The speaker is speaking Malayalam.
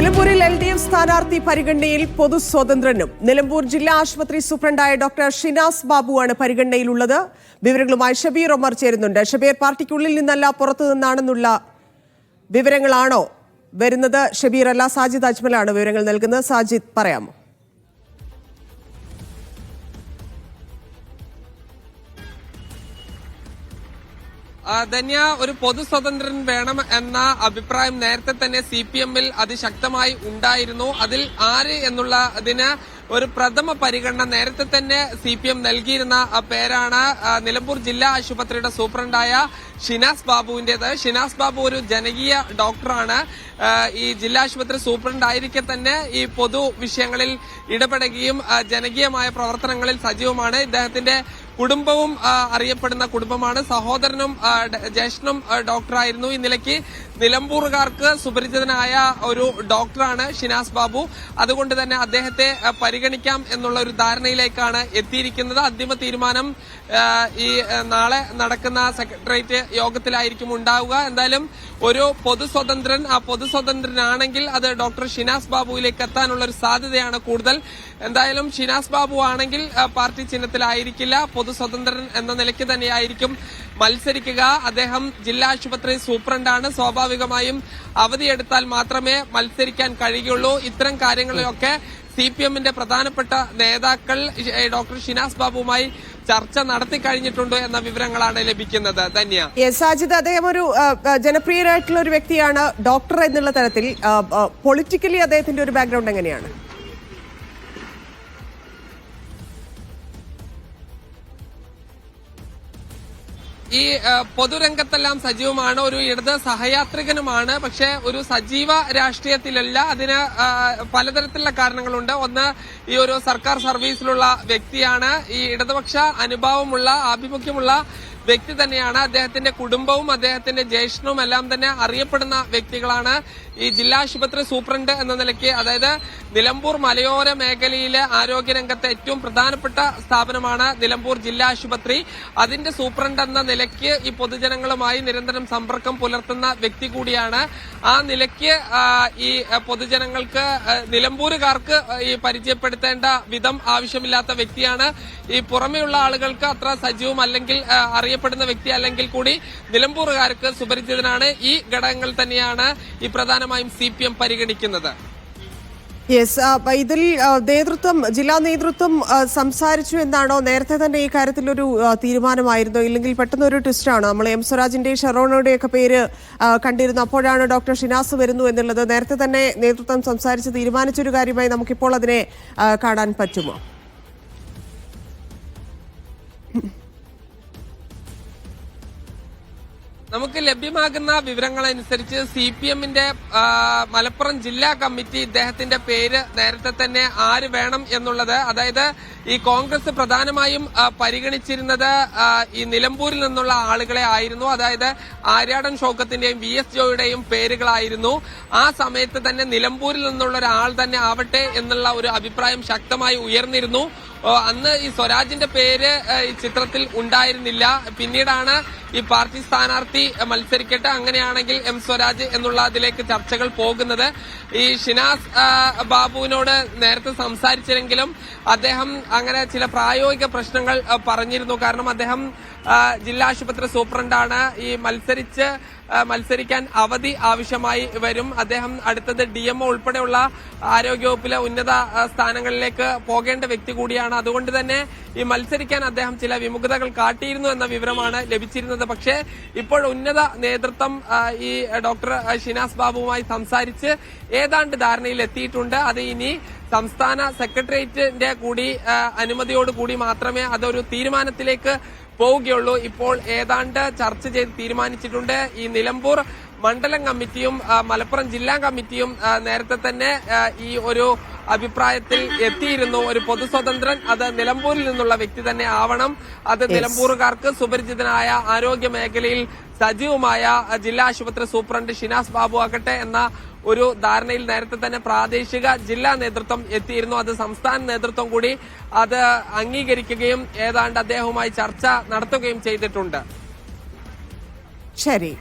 നിലമ്പൂരിൽ എൽ ഡി എഫ് സ്ഥാനാർത്ഥി പരിഗണനയിൽ പൊതു നിലമ്പൂർ ജില്ലാ ആശുപത്രി സൂപ്രണ്ടായ ഡോക്ടർ ഷിനാസ് ബാബുവാണ് പരിഗണനയിലുള്ളത്. വിവരങ്ങളുമായി ഷബീർ ഒമർ ചേരുന്നുണ്ട്. ഷബീർ പാർട്ടിക്കുള്ളിൽ നിന്നല്ല പുറത്തു നിന്നാണെന്നുള്ള വിവരങ്ങളാണോ വരുന്നത്? ഷബീർ അല്ല സാജിദ് അജ്മലാണ് വിവരങ്ങൾ നൽകുന്നത്. സാജിദ് പറയാമോ? ധന്യ ഒരു പൊതു സ്വതന്ത്രൻ വേണം എന്ന അഭിപ്രായം നേരത്തെ തന്നെ സി പി എമ്മിൽ അതിശക്തമായി ഉണ്ടായിരുന്നു. അതിൽ ആര് എന്നുള്ള അതിന് ഒരു പ്രഥമ പരിഗണന നേരത്തെ തന്നെ സി പി എം നൽകിയിരുന്ന പേരാണ് നിലമ്പൂർ ജില്ലാ ആശുപത്രിയുടെ സൂപ്രണ്ടായ ഷിനാസ് ബാബുവിന്റേത് ഷിനാസ് ബാബു ഒരു ജനകീയ ഡോക്ടറാണ്. ഈ ജില്ലാ ആശുപത്രി സൂപ്രണ്ട് ആയിരിക്കെ തന്നെ ഈ പൊതു വിഷയങ്ങളിൽ ഇടപെടുകയും ജനകീയമായ പ്രവർത്തനങ്ങളിൽ സജീവമാണ്. ഇദ്ദേഹത്തിന്റെ കുടുംബവും അറിയപ്പെടുന്ന കുടുംബമാണ്. സഹോദരനും ജ്യേഷ്ഠനും ഡോക്ടറായിരുന്നു. ഈ നിലയ്ക്ക് നിലമ്പൂറുകാർക്ക് സുപരിചിതനായ ഒരു ഡോക്ടറാണ് ഷിനാസ് ബാബു. അതുകൊണ്ട് തന്നെ അദ്ദേഹത്തെ പരിഗണിക്കാം എന്നുള്ള ഒരു ധാരണയിലേക്കാണ് എത്തിയിരിക്കുന്നത്. അന്തിമ തീരുമാനം ഈ നാളെ നടക്കുന്ന സെക്രട്ടേറിയറ്റ് യോഗത്തിലായിരിക്കും ഉണ്ടാവുക. എന്തായാലും ഒരു പൊതു സ്വതന്ത്രൻ ആ പൊതു സ്വതന്ത്രനാണെങ്കിൽ അത് ഡോക്ടർ ഷിനാസ് ബാബുവിലേക്ക് എത്താനുള്ള ഒരു സാധ്യതയാണ് കൂടുതൽ. എന്തായാലും ഷിനാസ് ബാബു ആണെങ്കിൽ പാർട്ടി ചിഹ്നത്തിലായിരിക്കില്ല. പൊതു സ്വതന്ത്രൻ എന്ന നിലയ്ക്ക് തന്നെയായിരിക്കും മത്സരിക്കുക. അദ്ദേഹം ജില്ലാ ആശുപത്രി സൂപ്രണ്ടാണ്. സ്വാഭാവികമായും അവധിയെടുത്താൽ മാത്രമേ മത്സരിക്കാൻ കഴിയുള്ളൂ. ഇത്തരം കാര്യങ്ങളിലൊക്കെ സി പി എമ്മിന്റെ പ്രധാനപ്പെട്ട നേതാക്കൾ ഡോക്ടർ ഷിനാസ് ബാബുവുമായി ചർച്ച നടത്തി കഴിഞ്ഞിട്ടുണ്ട് എന്ന വിവരങ്ങളാണ് ലഭിക്കുന്നത്. ധന്യ. സാജിദ് അദ്ദേഹം ഒരു ജനപ്രിയനായിട്ടുള്ള ഒരു വ്യക്തിയാണ് ഡോക്ടർ എന്നുള്ള തരത്തിൽ പൊളിറ്റിക്കലി അദ്ദേഹത്തിന്റെ ഒരു ബാക്ക്ഗ്രൗണ്ട് എങ്ങനെയാണ്? ഈ പൊതുരംഗത്തെല്ലാം സജീവമാണ്. ഒരു ഇടത് സഹയാത്രികനുമാണ്. പക്ഷെ ഒരു സജീവ രാഷ്ട്രീയത്തിലല്ല അതിന് പലതരത്തിലുള്ള കാരണങ്ങളുണ്ട്. ഒന്ന് ഈ ഒരു സർക്കാർ സർവീസിലുള്ള വ്യക്തിയാണ്. ഈ ഇടതുപക്ഷ അനുഭാവമുള്ള ആഭിമുഖ്യമുള്ള വ്യക്തി തന്നെയാണ്. അദ്ദേഹത്തിന്റെ കുടുംബവും അദ്ദേഹത്തിന്റെ ജ്യേഷ്ഠനും എല്ലാം തന്നെ അറിയപ്പെടുന്ന വ്യക്തികളാണ് ഈ ജില്ലാ ആശുപത്രി സൂപ്രണ്ട് എന്ന നിലയ്ക്ക് അതായത് നിലമ്പൂർ മലയോര മേഖലയിലെ ആരോഗ്യരംഗത്തെ ഏറ്റവും പ്രധാനപ്പെട്ട സ്ഥാപനമാണ് നിലമ്പൂർ ജില്ലാ ആശുപത്രി. അതിന്റെ സൂപ്രണ്ട് എന്ന നിലയ്ക്ക് ഈ പൊതുജനങ്ങളുമായി നിരന്തരം സമ്പർക്കം പുലർത്തുന്ന വ്യക്തി കൂടിയാണ്. ആ നിലയ്ക്ക് ഈ പൊതുജനങ്ങൾക്ക് നിലമ്പൂരുകാർക്ക് ഈ പരിചയപ്പെടുത്തേണ്ട വിധം ആവശ്യമില്ലാത്ത വ്യക്തിയാണ്. ഈ പുറമെയുള്ള ആളുകൾക്ക് അത്ര സജീവം അല്ലെങ്കിൽ അറിയപ്പെടുന്ന വ്യക്തി അല്ലെങ്കിൽ കൂടി നിലമ്പൂറുകാർക്ക് സുപരിചിതനാണ്. ഈ ഘടകങ്ങൾ തന്നെയാണ് ഈ പ്രധാനമായും സി പരിഗണിക്കുന്നത്. യെസ് ഇതിൽ നേതൃത്വം ജില്ലാ നേതൃത്വം സംസാരിച്ചു എന്നാണോ നേരത്തെ തന്നെ ഈ കാര്യത്തിൽ ഒരു തീരുമാനമായിരുന്നോ? ഇല്ലെങ്കിൽ പെട്ടെന്ന് ഒരു ട്വിസ്റ്റാണ് നമ്മൾ എം സ്വരാജിന്റെ ഷെറോണയുടെ ഒക്കെ പേര് കണ്ടിരുന്നു. അപ്പോഴാണ് ഡോക്ടർ ഷിനാസ് വരുന്നു എന്നുള്ളത്. നേരത്തെ തന്നെ നേതൃത്വം സംസാരിച്ച് തീരുമാനിച്ചൊരു കാര്യമായി നമുക്കിപ്പോൾ അതിനെ കാണാൻ പറ്റുമോ? നമുക്ക് ലഭ്യമാകുന്ന വിവരങ്ങളനുസരിച്ച് സി പി എമ്മിന്റെ മലപ്പുറം ജില്ലാ കമ്മിറ്റി ഇദ്ദേഹത്തിന്റെ പേര് നേരത്തെ തന്നെ ആര് വേണം എന്നുള്ളത് അതായത് ഈ കോൺഗ്രസ് പ്രധാനമായും പരിഗണിച്ചിരുന്നത് ഈ നിലമ്പൂരിൽ നിന്നുള്ള ആളുകളെ ആയിരുന്നു. അതായത് ആര്യാടൻ ഷോക്കത്തിന്റെയും വി എസ് ജോയുടെയും പേരുകളായിരുന്നു. ആ സമയത്ത് തന്നെ നിലമ്പൂരിൽ നിന്നുള്ള ഒരാൾ തന്നെ ആവട്ടെ എന്നുള്ള ഒരു അഭിപ്രായം ശക്തമായി ഉയർന്നിരുന്നു. അന്ന് ഈ സ്വരാജിന്റെ പേര് ഈ ചിത്രത്തിൽ ഉണ്ടായിരുന്നില്ല. പിന്നീടാണ് ഈ പാർട്ടി സ്ഥാനാർത്ഥി മത്സരിക്കട്ടെ. അങ്ങനെയാണെങ്കിൽ എം സ്വരാജ് എന്നുള്ള അതിലേക്ക് ചർച്ചകൾ പോകുന്നത്. ഈ ഷിനാസ് ബാബുവിനോട് നേരത്തെ സംസാരിച്ചെങ്കിലും അദ്ദേഹം അങ്ങനെ ചില പ്രായോഗിക പ്രശ്നങ്ങൾ പറഞ്ഞിരുന്നു. കാരണം അദ്ദേഹം ജില്ലാ ആശുപത്രി സൂപ്രണ്ടാണ്. ഈ മത്സരിച്ച് മത്സരിക്കാൻ അവധി ആവശ്യമായി വരും. അദ്ദേഹം അടുത്തത് ഡി എംഒ ഉൾപ്പെടെയുള്ള ആരോഗ്യവകുപ്പിലെ ഉന്നത സ്ഥാനങ്ങളിലേക്ക് പോകേണ്ട വ്യക്തി കൂടിയാണ്. അതുകൊണ്ട് തന്നെ ഈ മത്സരിക്കാൻ അദ്ദേഹം ചില വിമുഖതകൾ കാട്ടിയിരുന്നു എന്ന വിവരമാണ് ലഭിച്ചിരുന്നത്. പക്ഷേ ഇപ്പോൾ ഉന്നത നേതൃത്വം ഈ ഡോക്ടർ ഷിനാസ് ബാബുവുമായി സംസാരിച്ച് ഏതാണ്ട് ധാരണയിൽ എത്തിയിട്ടുണ്ട് അത് ഇനി സംസ്ഥാന സെക്രട്ടേറിയറ്റിന്റെ കൂടി അനുമതിയോടുകൂടി മാത്രമേ അതൊരു തീരുമാനത്തിലേക്ക് പോവുകയുള്ളൂ. ഇപ്പോൾ ഏതാണ്ട് ചർച്ച ചെയ്ത് തീരുമാനിച്ചിട്ടുണ്ട് ഈ നിലമ്പൂർ മണ്ഡലം കമ്മിറ്റിയും മലപ്പുറം ജില്ലാ കമ്മിറ്റിയും നേരത്തെ തന്നെ ഈ ഒരു അഭിപ്രായത്തിൽ എത്തിയിരുന്നു. ഒരു പൊതു സ്വതന്ത്രൻ അത് നിലമ്പൂരിൽ നിന്നുള്ള വ്യക്തി തന്നെ ആവണം. അത് നിലമ്പൂറുകാർക്ക് സുപരിചിതനായ ആരോഗ്യ മേഖലയിൽ സജീവമായ ജില്ലാ ആശുപത്രി സൂപ്രണ്ട് ഷിനാസ് ബാബു ആകട്ടെ എന്ന ഒരു ധാരണയിൽ നേരത്തെ തന്നെ പ്രാദേശിക ജില്ലാ നേതൃത്വം എത്തിയിരുന്നു. അത് സംസ്ഥാന നേതൃത്വം കൂടി അത് അംഗീകരിക്കുകയും ഏതാണ്ട് അദ്ദേഹവുമായി ചർച്ച നടത്തുകയും ചെയ്തിട്ടുണ്ട്. ശരി.